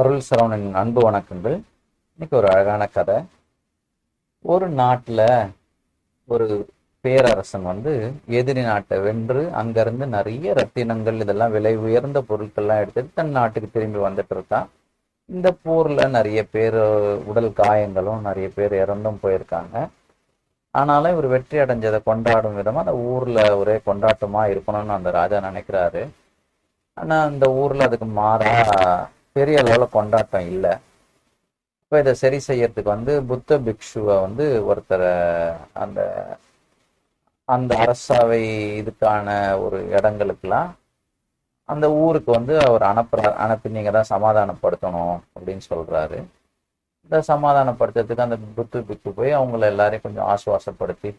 அருள் சரவணன் அன்பு வணக்கங்கள். இன்னைக்கு ஒரு அழகான கதை. ஒரு நாட்டில் ஒரு பேரரசன் வந்து எதிரி நாட்டை வென்று அங்கிருந்து நிறைய ரத்தினங்கள் இதெல்லாம் விலை உயர்ந்த பொருட்கள்லாம் எடுத்துட்டு தன் நாட்டுக்கு திரும்பி வந்துட்டு இருக்கான். இந்த போர்ல நிறைய பேர் உடல் காயங்களும் நிறைய பேர் இறந்தும் போயிருக்காங்க. ஆனாலும் இவர் வெற்றி அடைஞ்சதை கொண்டாடும் விதமா அந்த ஊர்ல ஒரே கொண்டாட்டமா இருக்கணும்னு அந்த ராஜா நினைக்கிறாரு. ஆனா அந்த ஊர்ல அதுக்கு மாறா பெரிய அளவில் கொண்டாட்டம் இல்லை. இப்போ இதை சரி செய்யறதுக்கு வந்து புத்த பிக்ஷுவை வந்து ஒருத்தரை அந்த அந்த அரசாவை இதுக்கான ஒரு இடங்களுக்கெல்லாம் அந்த ஊருக்கு வந்து அவர் அனுப்புற அனுப்பி நீங்கள் தான் சமாதானப்படுத்தணும் அப்படின்னு சொல்றாரு. இந்த சமாதானப்படுத்துறதுக்கு அந்த புத்து பிக்கு போய் அவங்கள எல்லாரையும் கொஞ்சம் ஆசுவாசப்படுத்தி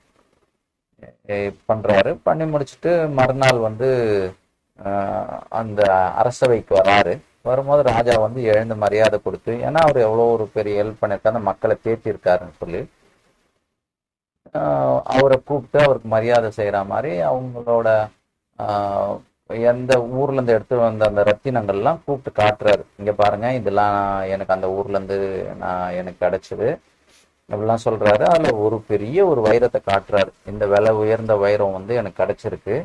பண்ணுறாரு பண்றாரு. பண்ணி முடிச்சுட்டு மறுநாள் வந்து ஆஹ், அந்த அரசவைக்கு வராரு. வரும்போது ராஜா வந்து எழுந்து மரியாதை கொடுத்து ஏன்னா அவர் எவ்வளோ ஒரு பெரிய ஹெல்ப் பண்ணியிருக்காரு அந்த மக்களை தேற்றிருக்காருன்னு சொல்லி அவரை கூப்பிட்டு அவருக்கு மரியாதை செய்கிற மாதிரி அவங்களோட எந்த ஊர்லேருந்து எடுத்து வந்த அந்த ரத்தினங்கள்லாம் கூப்பிட்டு காட்டுறாரு. இங்கே பாருங்கள் இதெல்லாம் எனக்கு அந்த ஊர்லேருந்து நான் எனக்கு கிடைச்சது அப்படிலாம் சொல்கிறாரு அதில் ஒரு பெரிய ஒரு வைரத்தை காட்டுறாரு. இந்த விலை உயர்ந்த வைரம் வந்து எனக்கு கிடச்சிருக்கு.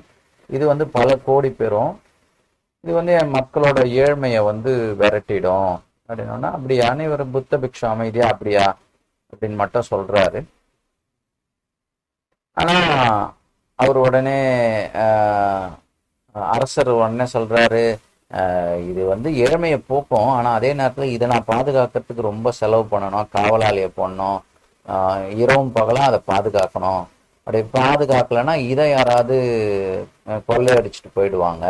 இது வந்து பல கோடி பெறும் இது வந்து என் மக்களோட ஏழ்மையை வந்து விரட்டிடும். அப்படின்னா அப்படி இவர் புத்த பிக்ஷு அமைதியா அப்படியா அப்படின்னு மட்டும் சொல்றாரு. ஆனா அவர் உடனே ஆஹ், அரசர் உடனே சொல்றாரு இது வந்து ஏழ்மையை போக்கும். ஆனா அதே நேரத்துல இதை நான் பாதுகாக்கிறதுக்கு ரொம்ப செலவு பண்ணணும் காவலாளியை போடணும் இரவும் பகலும் அதை பாதுகாக்கணும். அப்படி பாதுகாக்கலைன்னா இதை யாராவது கொள்ளையடிச்சிட்டு போயிடுவாங்க.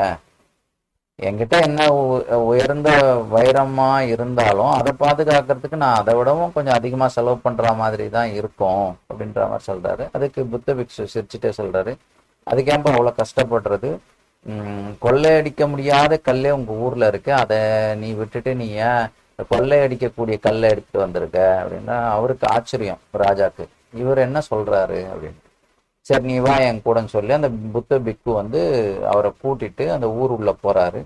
என்கிட்ட என்ன உ- உயர்ந்த வைரமா இருந்தாலும் அதை பாதுகாக்கிறதுக்கு நான் அதை விடவும் கொஞ்சம் அதிகமா செலவு பண்ற மாதிரி தான் இருக்கும் அப்படின்ற மாதிரி சொல்றாரு. அதுக்கு புத்த பிக்ஷு சிரிச்சுட்டே சொல்றாரு. அதுக்கேப்ப அவ்வளோ அவ்வளவு கஷ்டப்படுறது உம் கொள்ளையடிக்க முடியாத கல்லே உங்க ஊர்ல இருக்கு. அதை நீ விட்டுட்டு நீ ஏன் கொள்ளையடிக்கக்கூடிய கல்லை எடுத்துட்டு வந்திருக்க அப்படின்னா அவருக்கு ஆச்சரியம் ராஜாக்கு. இவர் என்ன சொல்றாரு அப்படின்னு. சரி நீ வா என் கூடன்னு சொல்லி அந்த புத்த பிக்கு வந்து அவரை கூட்டிட்டு அந்த ஊர் உள்ள போறாரு.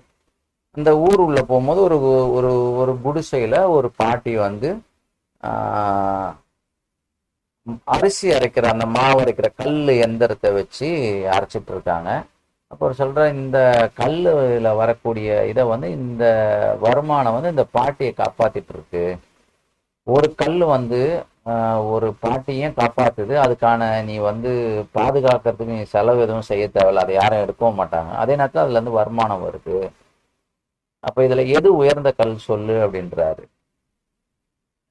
அந்த ஊர் உள்ள போகும்போது ஒரு ஒரு ஒரு குடிசையில ஒரு பாட்டி வந்து ஆஹ், அரிசி அரைக்கிற அந்த மாவு அரைக்கிற கல் எந்திரத்தை வச்சு அரைச்சிட்டு இருக்காங்க. அப்போ சொல்ற இந்த கல்லுல வரக்கூடிய இதை வந்து இந்த வருமானம் வந்து இந்த பாட்டியை காப்பாத்திட்டு இருக்கு. ஒரு கல் வந்து ஒரு பாட்டியும் காப்பாத்துது. அதுக்கான நீ வந்து பாதுகாக்கிறதுக்கு நீ செலவு எதுவும் செய்ய தேவையில்ல. அதை யாரும் எடுக்கவும் மாட்டாங்க. அதே நேரத்தில் அதுல இருந்து வருமானம் வருது. அப்ப இதுல எது உயர்ந்த கல் சொல்லு அப்படின்றாரு.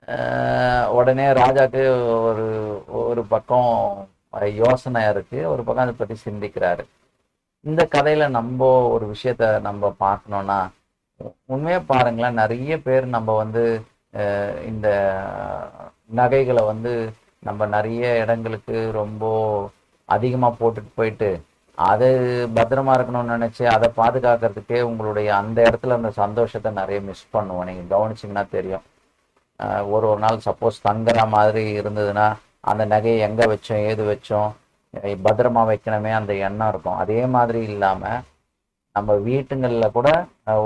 ஆஹ், உடனே ராஜாக்கு ஒரு ஒரு பக்கம் யோசனை இருக்கு. ஒரு பக்கம் அதை பத்தி சிந்திக்கிறாரு. இந்த கதையில நம்ம ஒரு விஷயத்த நம்ம பார்க்கணும்னா உண்மையா பாருங்களேன் நிறைய பேர் நம்ம வந்து இந்த நகைகளை வந்து நம்ம நிறைய இடங்களுக்கு ரொம்ப அதிகமாக போட்டுட்டு போயிட்டு அது பத்திரமா இருக்கணும்னு நினச்சி அதை பாதுகாக்கிறதுக்கே உங்களுடைய அந்த இடத்துல அந்த சந்தோஷத்தை நிறைய மிஸ் பண்ணுவோம். நீங்கள் கவனிச்சிங்கன்னா தெரியும். ஒரு ஒரு நாள் சப்போஸ் தங்குற மாதிரி இருந்ததுன்னா அந்த நகையை எங்கே வச்சோம் ஏது வச்சோம் பத்திரமா வைக்கணுமே அந்த எண்ணம் இருக்கும். அதே மாதிரி இல்லாமல் நம்ம வீட்டுங்களில் கூட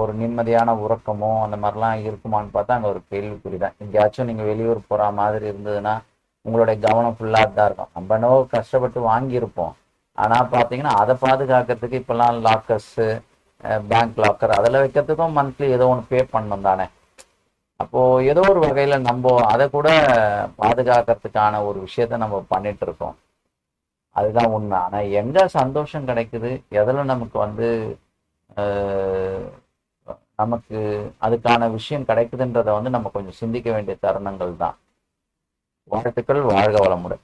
ஒரு நிம்மதியான உறக்கமோ அந்த மாதிரிலாம் இருக்குமான்னு பார்த்தா அங்கே ஒரு கேள்விக்குறி தான். எங்கேயாச்சும் நீங்கள் வெளியூர் போகிற மாதிரி இருந்ததுன்னா உங்களுடைய கவனம் ஃபுல்லாக தான் இருக்கும். நம்ம என்னவோ கஷ்டப்பட்டு வாங்கியிருப்போம். ஆனால் பார்த்தீங்கன்னா அதை பாதுகாக்கிறதுக்கு இப்போல்லாம் லாக்கர்ஸு பேங்க் லாக்கர் அதில் வைக்கிறதுக்கும் மந்த்லி ஏதோ ஒன்று பே பண்ணணும் தானே. அப்போது ஏதோ ஒரு வகையில் நம்ம அதை கூட பாதுகாக்கிறதுக்கான ஒரு விஷயத்த நம்ம பண்ணிட்டு இருக்கோம். அதுதான் உண்மை. ஆனால் எங்கே சந்தோஷம் கிடைக்குது? எதில் நமக்கு வந்து நமக்கு அதுக்கான விஷயம் கிடைக்குதுன்றத வந்து நம்ம கொஞ்சம் சிந்திக்க வேண்டிய தருணங்கள் தான் வாழ்த்துக்கள் வாழ்க வளமுடன்.